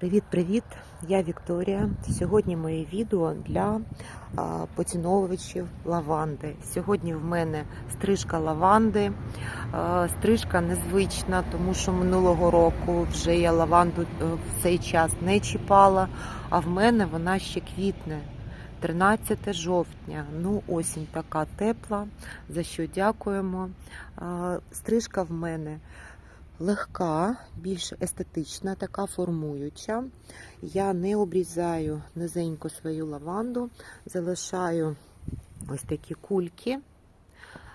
Привіт-привіт! Я Вікторія. Сьогодні моє відео для поціновувачів лаванди. Сьогодні в мене стрижка лаванди. Стрижка незвична, тому що минулого року вже я лаванду е, в цей час не чіпала, а в мене вона ще квітне. 13 жовтня, ну осінь така тепла, за що дякуємо. Стрижка в мене легка, більш естетична, така формуюча. Я не обрізаю низенько свою лаванду, залишаю ось такі кульки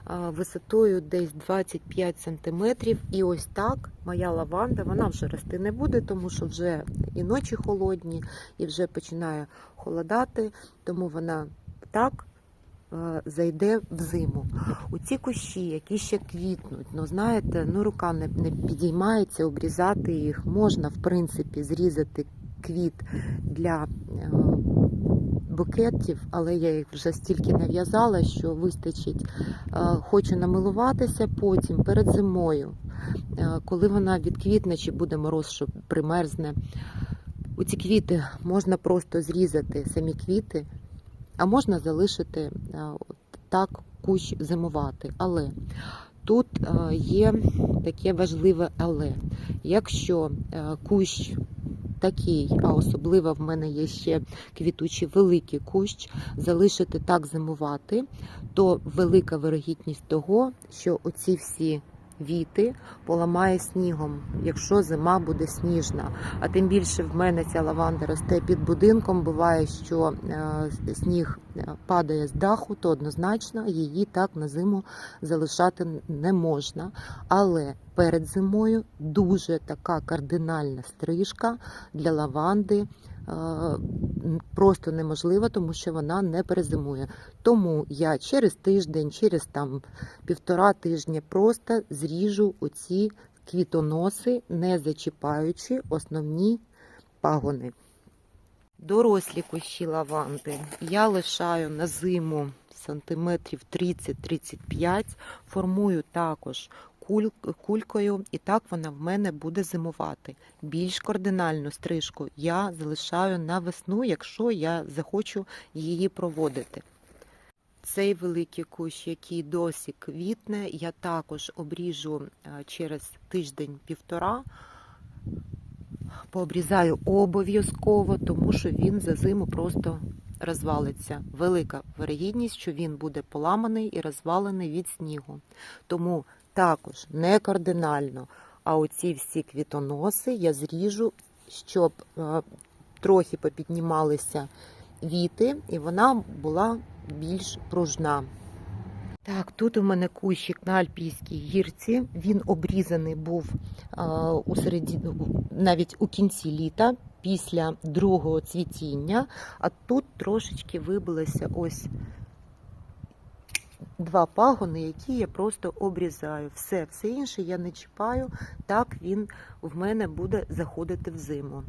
висотою десь 25 см. І ось так моя лаванда, вона вже рости не буде, тому що вже і ночі холодні, і вже починає холодати, тому вона так зайде в зиму. У ці кущі, які ще квітнуть, ну знаєте, ну рука не, не підіймається, обрізати їх. Можна, в принципі, зрізати квіт для е, букетів, але я їх вже стільки нав'язала, що вистачить. Е, Хочу намилуватися потім перед зимою, е, коли вона відквітне чи буде мороз, що примерзне. У ці квіти можна просто зрізати самі квіти, а можна залишити е, так кущ зимувати. Але тут е, є таке важливе але. Якщо е, кущ такий, а особливо в мене є ще квітучий великий кущ, залишити так зимувати, то велика вирогідність того, що оці всі віти поламає снігом, якщо зима буде сніжна. А тим більше в мене ця лаванда росте під будинком. Буває, що е, сніг е, падає з даху, то однозначно її так на зиму залишати не можна. Але перед зимою дуже така кардинальна стрижка для лаванди. Просто неможлива, тому що вона не перезимує. Тому я через тиждень, через там півтора тижня просто зріжу оці квітоноси, не зачіпаючи основні пагони. Дорослі кущі лаванди я лишаю на зиму сантиметрів 30-35, формую також куль, кулькою, і так вона в мене буде зимувати. Більш кардинальну стрижку я залишаю на весну, якщо я захочу її проводити. Цей великий кущ, який досі квітне, я також обріжу е, через тиждень-півтора. Пообрізаю обов'язково, тому що він за зиму просто розвалиться. Велика вирогідність, що він буде поламаний і розвалений від снігу. Тому також не кардинально, а оці всі квітоноси я зріжу, щоб е, трохи попіднімалися віти, і вона була більш пружна. Так, тут у мене кущик на Альпійській гірці. Він обрізаний був а, у середі, навіть у кінці літа, після другого цвітіння. А тут трошечки вибилися ось два пагони, які я просто обрізаю. Все, все інше я не чіпаю, так він в мене буде заходити в зиму.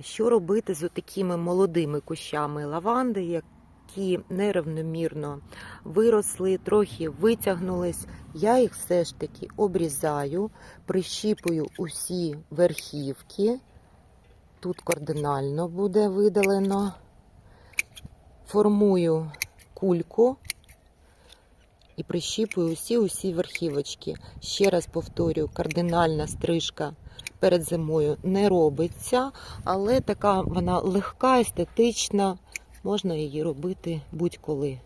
Що робити з такими молодими кущами лаванди, які нерівномірно виросли, трохи витягнулись? Я їх все ж таки обрізаю, прищіпую усі верхівки. Тут кардинально буде видалено. Формую кульку і прищіпую усі усі верхівочки. Ще раз повторюю, кардинальна стрижка перед зимою не робиться, але така вона легка, естетична. Можна її робити будь-коли,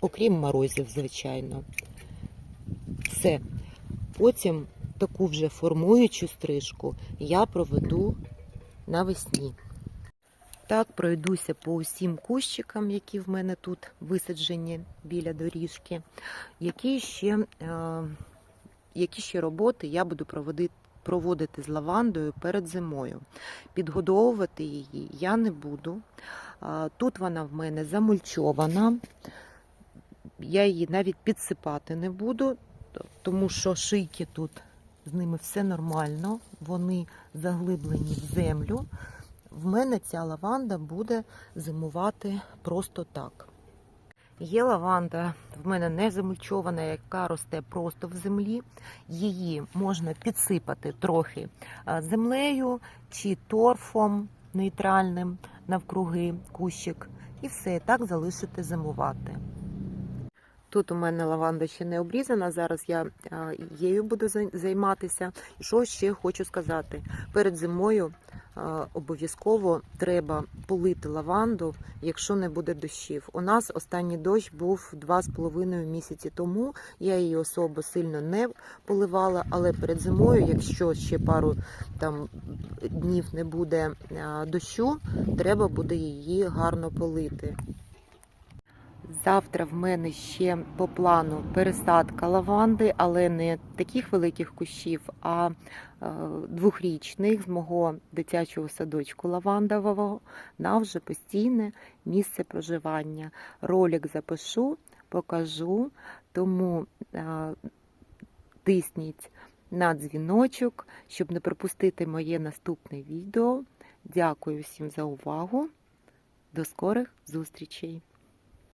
окрім морозів, звичайно. Все. Потім таку вже формуючу стрижку я проведу навесні. Так, пройдуся по усім кущикам, які в мене тут висаджені біля доріжки. Які ще, е, які ще роботи я буду проводити, проводити з лавандою перед зимою. Підгодовувати її я не буду. Тут вона в мене замульчована. Я її навіть підсипати не буду, тому що шийки тут з ними все нормально, вони заглиблені в землю. В мене ця лаванда буде зимувати просто так. Є лаванда в мене не замульчована, яка росте просто в землі. Її можна підсипати трохи землею чи торфом нейтральним навкруги кущик, і все так залишити зимувати. Тут у мене лаванда ще не обрізана. Зараз я її буду займатися. Що ще хочу сказати? Перед зимою обов'язково треба полити лаванду, якщо не буде дощів. У нас останній дощ був два з половиною місяці тому. Я її особо сильно не поливала, але перед зимою, якщо ще пару там днів не буде дощу, треба буде її гарно полити. Завтра в мене ще по плану пересадка лаванди, але не таких великих кущів, а е, двохрічних з мого дитячого садочку лавандового на вже постійне місце проживання. Ролик запишу, покажу, тому е, тисніть на дзвіночок, щоб не пропустити моє наступне відео. Дякую всім за увагу. До скорих зустрічей!